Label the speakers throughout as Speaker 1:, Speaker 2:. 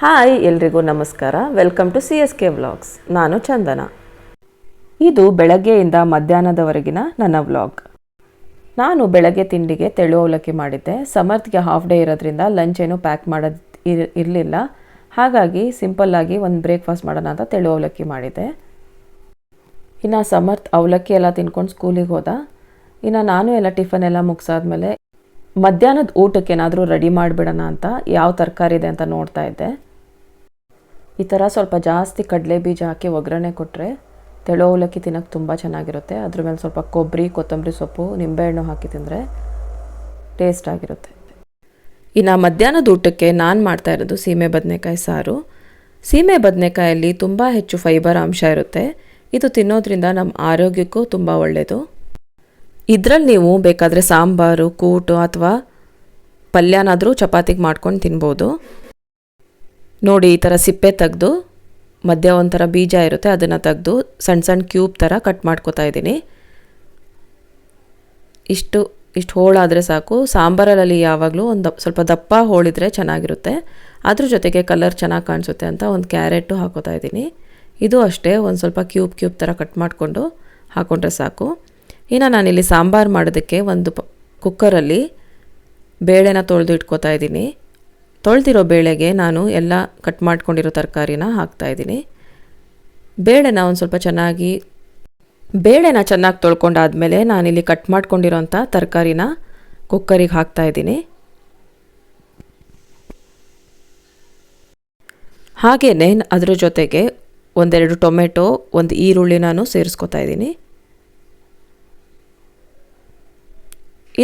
Speaker 1: Hi, ಎಲ್ರಿಗೂ ನಮಸ್ಕಾರ. Welcome to C S K vlogs ನಾನು ಚಂದನ. ಇದು ಬೆಳಗ್ಗೆಯಿಂದ ಮಧ್ಯಾಹ್ನದವರೆಗಿನ ನನ್ನ ವ್ಲಾಗ್ ನಾನು ಬೆಳಗ್ಗೆ ತಿಂಡಿಗೆ ತೆಳು ಅವಲಕ್ಕಿ ಮಾಡಿದ್ದೆ. ಸಮರ್ಥ್ಗೆ ಹಾಫ್ ಡೇ ಇರೋದ್ರಿಂದ ಲಂಚ್ ಏನು ಪ್ಯಾಕ್ ಮಾಡೋದು ಇರ್, ಇರಲಿಲ್ಲ. ಹಾಗಾಗಿ ಸಿಂಪಲ್ಲಾಗಿ ಒಂದು ಬ್ರೇಕ್ಫಾಸ್ಟ್ ಮಾಡೋಣ ಅಂತ ತೆಳು ಅವಲಕ್ಕಿ ಮಾಡಿದ್ದೆ. ಇನ್ನು ಸಮರ್ಥ್ ಅವಲಕ್ಕಿ ಎಲ್ಲ ತಿನ್ಕೊಂಡು ಸ್ಕೂಲಿಗೆ ಹೋದ. ಇನ್ನು ನಾನು ಎಲ್ಲ ಟಿಫನ್ ಎಲ್ಲ ಮುಗಿಸಾದ್ಮೇಲೆ ಮಧ್ಯಾಹ್ನದ ಊಟಕ್ಕೆ ಏನಾದರೂ ರೆಡಿ ಮಾಡಿಬಿಡೋಣ ಅಂತ ಯಾವ ತರಕಾರಿ ಇದೆ ಅಂತ ನೋಡ್ತಾ ಇದ್ದೆ. ಈ ಥರ ಸ್ವಲ್ಪ ಜಾಸ್ತಿ ಕಡಲೆ ಬೀಜ ಹಾಕಿ ಒಗ್ಗರಣೆ ಕೊಟ್ಟರೆ ತೆಳು ಅವಲಕ್ಕಿ ತಿನ್ನೋಕ್ಕೆ ತುಂಬ ಚೆನ್ನಾಗಿರುತ್ತೆ. ಅದ್ರ ಮೇಲೆ ಸ್ವಲ್ಪ ಕೊಬ್ಬರಿ, ಕೊತ್ತಂಬರಿ ಸೊಪ್ಪು, ನಿಂಬೆಹಣ್ಣು ಹಾಕಿ ತಿಂದರೆ ಟೇಸ್ಟ್ ಆಗಿರುತ್ತೆ. ಇನ್ನು ಮಧ್ಯಾಹ್ನದ ಊಟಕ್ಕೆ ನಾನು ಮಾಡ್ತಾ ಇರೋದು ಸೀಮೆ ಬದನೆಕಾಯಿ ಸಾರು. ಸೀಮೆ ಬದನೆಕಾಯಲ್ಲಿ ತುಂಬ ಹೆಚ್ಚು ಫೈಬರ್ ಅಂಶ ಇರುತ್ತೆ. ಇದು ತಿನ್ನೋದ್ರಿಂದ ನಮ್ಮ ಆರೋಗ್ಯಕ್ಕೂ ತುಂಬ ಒಳ್ಳೆಯದು ಇದರಲ್ಲಿ ನೀವು ಬೇಕಾದರೆ ಸಾಂಬಾರು, ಕೂಟು ಅಥವಾ ಪಲ್ಯನಾದರೂ ಚಪಾತಿಗೆ ಮಾಡ್ಕೊಂಡು ತಿನ್ಬೋದು. ನೋಡಿ ಈ ಥರ ಸಿಪ್ಪೆ ತೆಗೆದು, ಮಧ್ಯ ಒಂಥರ ಬೀಜ ಇರುತ್ತೆ, ಅದನ್ನು ತೆಗೆದು ಸಣ್ಣ ಸಣ್ಣ ಕ್ಯೂಬ್ ಥರ ಕಟ್ ಮಾಡ್ಕೋತಾ ಇದ್ದೀನಿ. ಇಷ್ಟು ಇಷ್ಟು ಹೋಳಾದರೆ ಸಾಕು. ಸಾಂಬಾರಲ್ಲಿ ಯಾವಾಗಲೂ ಒಂದು ಸ್ವಲ್ಪ ದಪ್ಪ ಹೋಳಿದ್ರೆ ಚೆನ್ನಾಗಿರುತ್ತೆ. ಅದ್ರ ಜೊತೆಗೆ ಕಲರ್ ಚೆನ್ನಾಗಿ ಕಾಣಿಸುತ್ತೆ ಅಂತ ಒಂದು ಕ್ಯಾರೆಟು ಹಾಕೋತಾ ಇದ್ದೀನಿ. ಇದು ಅಷ್ಟೇ, ಒಂದು ಸ್ವಲ್ಪ ಕ್ಯೂಬ್ ಕ್ಯೂಬ್ ಥರ ಕಟ್ ಮಾಡಿಕೊಂಡು ಹಾಕೊಂಡ್ರೆ ಸಾಕು. ಇನ್ನು ನಾನಿಲ್ಲಿ ಸಾಂಬಾರು ಮಾಡೋದಕ್ಕೆ ಒಂದು ಕುಕ್ಕರಲ್ಲಿ ಬೇಳೆನ ತೊಳೆದು ಇಟ್ಕೋತಾ ಇದ್ದೀನಿ. ತೊಳೆದಿರೋ ಬೇಳೆಗೆ ನಾನು ಎಲ್ಲ ಕಟ್ ಮಾಡ್ಕೊಂಡಿರೋ ತರಕಾರಿನ ಹಾಕ್ತಾಯಿದ್ದೀನಿ ಬೇಳೆನ ಒಂದು ಸ್ವಲ್ಪ ಚೆನ್ನಾಗಿ, ಬೇಳೆನ ಚೆನ್ನಾಗಿ ತೊಳ್ಕೊಂಡಾದಮೇಲೆ ನಾನಿಲ್ಲಿ ಕಟ್ ಮಾಡ್ಕೊಂಡಿರೋಂಥ ತರಕಾರಿನ ಕುಕ್ಕರಿಗೆ ಹಾಕ್ತಾಯಿದ್ದೀನಿ ಹಾಗೆಯೇ ಅದರ ಜೊತೆಗೆ ಒಂದೆರಡು ಟೊಮೆಟೊ, ಒಂದು ಈರುಳ್ಳಿ ನಾನು ಸೇರಿಸ್ಕೊತಾ ಇದ್ದೀನಿ.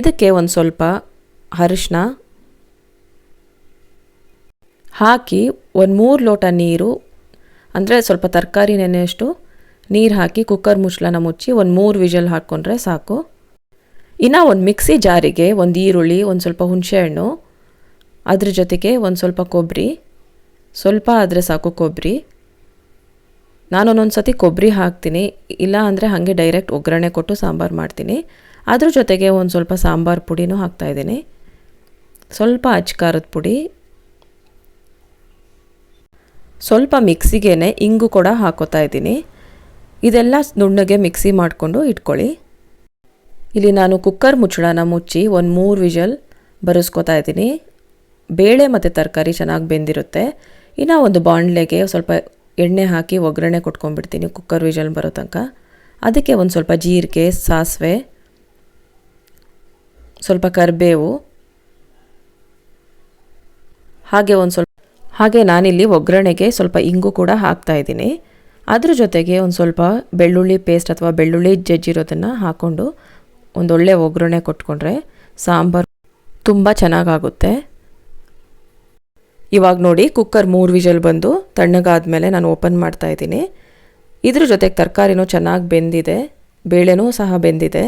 Speaker 1: ಇದಕ್ಕೆ ಒಂದು ಸ್ವಲ್ಪ ಅರಿಶಿನ ಹಾಕಿ ಒಂದು ಮೂರು ಲೋಟ ನೀರು, ಅಂದರೆ ಸ್ವಲ್ಪ ತರಕಾರಿ ನೆನೆಯಷ್ಟು ನೀರು ಹಾಕಿ ಕುಕ್ಕರ್ ಮುಚ್ಚಳನ ಮುಚ್ಚಿ ಒಂದು ಮೂರು ವಿಷಲ್ ಹಾಕ್ಕೊಂಡ್ರೆ ಸಾಕು. ಇನ್ನು ಒಂದು ಮಿಕ್ಸಿ ಜಾರಿಗೆ ಒಂದು ಈರುಳ್ಳಿ, ಒಂದು ಸ್ವಲ್ಪ ಹುಣಸೆಹಣ್ಣು ಅದ್ರ ಜೊತೆಗೆ ಒಂದು ಸ್ವಲ್ಪ ಕೊಬ್ಬರಿ ಸ್ವಲ್ಪ ಆದರೆ ಸಾಕು ಕೊಬ್ಬರಿ ನಾನು ಒಂದೊಂದು ಸತಿ ಕೊಬ್ಬರಿ ಹಾಕ್ತೀನಿ, ಇಲ್ಲ ಅಂದರೆ ಹಾಗೆ ಡೈರೆಕ್ಟ್ ಒಗ್ಗರಣೆ ಕೊಟ್ಟು ಸಾಂಬಾರು ಮಾಡ್ತೀನಿ. ಅದ್ರ ಜೊತೆಗೆ ಒಂದು ಸ್ವಲ್ಪ ಸಾಂಬಾರು ಪುಡಿನೂ ಹಾಕ್ತಾಯಿದ್ದೀನಿ ಸ್ವಲ್ಪ ಅಚ್ಕಾರದ ಪುಡಿ ಸ್ವಲ್ಪ ಮಿಕ್ಸಿಗೆನೆ ಇಂಗು ಕೂಡ ಹಾಕೋತಾ ಇದ್ದೀನಿ. ಇದೆಲ್ಲ ನುಣ್ಣಗೆ ಮಿಕ್ಸಿ ಮಾಡಿಕೊಂಡು ಇಟ್ಕೊಳ್ಳಿ. ಇಲ್ಲಿ ನಾನು ಕುಕ್ಕರ್ ಮುಚ್ಚಳನ ಮುಚ್ಚಿ ಒಂದು ಮೂರು ವಿಜಲ್ ಬರೆಸ್ಕೊತಾ ಇದ್ದೀನಿ. ಬೇಳೆ ಮತ್ತು ತರಕಾರಿ ಚೆನ್ನಾಗಿ ಬೆಂದಿರುತ್ತೆ. ಇನ್ನು ಒಂದು ಬಾಣಲೆಗೆ ಸ್ವಲ್ಪ ಎಣ್ಣೆ ಹಾಕಿ ಒಗ್ಗರಣೆ ಕೊಟ್ಕೊಂಡ್ಬಿಡ್ತೀನಿ ಕುಕ್ಕರ್ ವಿಜಲ್ ಬರೋ ತನಕ. ಅದಕ್ಕೆ ಒಂದು ಸ್ವಲ್ಪ ಜೀರಿಗೆ, ಸಾಸಿವೆ, ಸ್ವಲ್ಪ ಕರಿಬೇವು, ಹಾಗೆ ಒಂದು ಸ್ವಲ್ಪ ಹಾಗೆ ನಾನಿಲ್ಲಿ ಒಗ್ಗರಣೆಗೆ ಸ್ವಲ್ಪ ಇಂಗು ಕೂಡ ಹಾಕ್ತಾ ಇದ್ದೀನಿ. ಅದ್ರ ಜೊತೆಗೆ ಒಂದು ಸ್ವಲ್ಪ ಬೆಳ್ಳುಳ್ಳಿ ಪೇಸ್ಟ್ ಅಥವಾ ಬೆಳ್ಳುಳ್ಳಿ ಜಜ್ಜಿರೋದನ್ನು ಹಾಕ್ಕೊಂಡು ಒಂದೊಳ್ಳೆ ಒಗ್ಗರಣೆ ಕೊಟ್ಕೊಂಡ್ರೆ ಸಾಂಬಾರು ತುಂಬ ಚೆನ್ನಾಗಾಗುತ್ತೆ. ಇವಾಗ ನೋಡಿ ಕುಕ್ಕರ್ ಮೂರು ವಿಷಲ್ ಬಂದು ತಣ್ಣಗಾದ್ಮೇಲೆ ನಾನು ಓಪನ್ ಮಾಡ್ತಾ ಇದ್ದೀನಿ. ಇದ್ರ ಜೊತೆಗೆ ತರಕಾರಿನೂ ಚೆನ್ನಾಗಿ ಬೆಂದಿದೆ. ಬೇಳೆನೂ ಸಹ ಬೆಂದಿದೆ.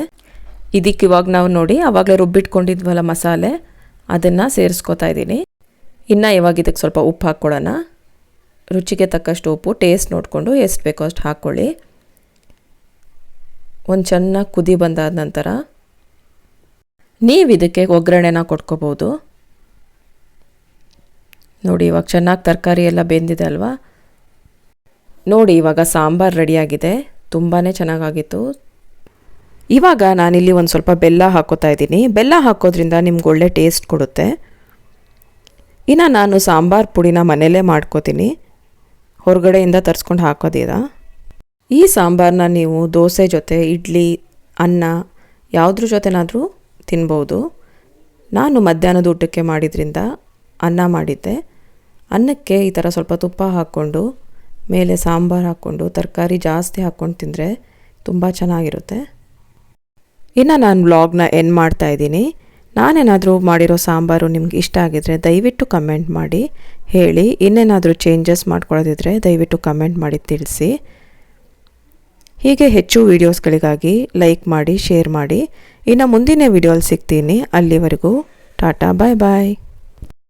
Speaker 1: ಇದಕ್ಕೆ ಇವಾಗ ನಾವು ನೋಡಿ ಆವಾಗಲೇ ರುಬ್ಬಿಟ್ಕೊಂಡಿದ್ವಲ್ಲ ಮಸಾಲೆ, ಅದನ್ನು ಸೇರಿಸ್ಕೊತಾ ಇದ್ದೀನಿ. ಇನ್ನು ಇವಾಗ ಇದಕ್ಕೆ ಸ್ವಲ್ಪ ಉಪ್ಪು ಹಾಕ್ಕೊಳ್ಳೋಣ ರುಚಿಗೆ ತಕ್ಕಷ್ಟು ಉಪ್ಪು ಟೇಸ್ಟ್ ನೋಡಿಕೊಂಡು ಎಷ್ಟು ಬೇಕೋ ಅಷ್ಟು ಹಾಕ್ಕೊಳ್ಳಿ. ಒಂದು ಚೆನ್ನಾಗಿ ಕುದಿ ಬಂದಾದ ನಂತರ ನೀವು ಇದಕ್ಕೆ ಒಗ್ಗರಣೆನ ಕೊಟ್ಕೋಬೋದು. ನೋಡಿ, ಇವಾಗ ಚೆನ್ನಾಗಿ ತರಕಾರಿ ಎಲ್ಲ ಬೆಂದಿದೆ ಅಲ್ವಾ? ನೋಡಿ, ಇವಾಗ ಸಾಂಬಾರು ರೆಡಿಯಾಗಿದೆ. ತುಂಬಾ ಚೆನ್ನಾಗಾಗಿತ್ತು. ಇವಾಗ ನಾನಿಲ್ಲಿ ಒಂದು ಸ್ವಲ್ಪ ಬೆಲ್ಲ ಹಾಕೋತಾ ಇದ್ದೀನಿ. ಬೆಲ್ಲ ಹಾಕೋದ್ರಿಂದ ನಿಮ್ಗೆ ಒಳ್ಳೆ ಟೇಸ್ಟ್ ಕೊಡುತ್ತೆ. ಇನ್ನು ನಾನು ಸಾಂಬಾರು ಪುಡಿನ ಮನೆಯಲ್ಲೇ ಮಾಡ್ಕೋತೀನಿ. ಹೊರಗಡೆಯಿಂದ ತರಿಸ್ಕೊಂಡು ಹಾಕೋದಿರ ಈ ಸಾಂಬಾರನ್ನ ನೀವು ದೋಸೆ ಜೊತೆ, ಇಡ್ಲಿ, ಅನ್ನ ಯಾವುದ್ರ ಜೊತೆನಾದರೂ ತಿನ್ಬೋದು. ನಾನು ಮಧ್ಯಾಹ್ನದ ಊಟಕ್ಕೆ ಮಾಡಿದ್ರಿಂದ ಅನ್ನ ಮಾಡಿದ್ದೆ. ಅನ್ನಕ್ಕೆ ಈ ಥರ ಸ್ವಲ್ಪ ತುಪ್ಪ ಹಾಕ್ಕೊಂಡು, ಮೇಲೆ ಸಾಂಬಾರು ಹಾಕ್ಕೊಂಡು, ತರಕಾರಿ ಜಾಸ್ತಿ ಹಾಕ್ಕೊಂಡು ತಿಂದರೆ ತುಂಬ ಚೆನ್ನಾಗಿರುತ್ತೆ. ಇನ್ನು ನಾನು ವ್ಲಾಗ್ನ ಎಂಡ್ ಮಾಡ್ತಾ ಇದ್ದೀನಿ. ನಾನೇನಾದರೂ ಮಾಡಿರೋ ಸಾಂಬಾರು ನಿಮ್ಗೆ ಇಷ್ಟ ಆಗಿದ್ರೆ ದಯವಿಟ್ಟು ಕಮೆಂಟ್ ಮಾಡಿ, ಹೇಳಿ. ಇನ್ನೇನಾದರೂ ಚೇಂಜಸ್ ಮಾಡ್ಕೊಳ್ಳೋದಿದ್ರೆ ದಯವಿಟ್ಟು ಕಮೆಂಟ್ ಮಾಡಿ, ತಿಳಿಸಿ. ಹೀಗೆ ಹೆಚ್ಚು ವೀಡಿಯೋಸ್ಗಳಿಗಾಗಿ ಲೈಕ್ ಮಾಡಿ ಶೇರ್ ಮಾಡಿ. ಇನ್ನು ಮುಂದಿನ ವೀಡಿಯೋಲ್ಲಿ ಸಿಗ್ತೀನಿ. ಅಲ್ಲಿವರೆಗೂ ಟಾಟಾ ಬಾಯ್ ಬಾಯ್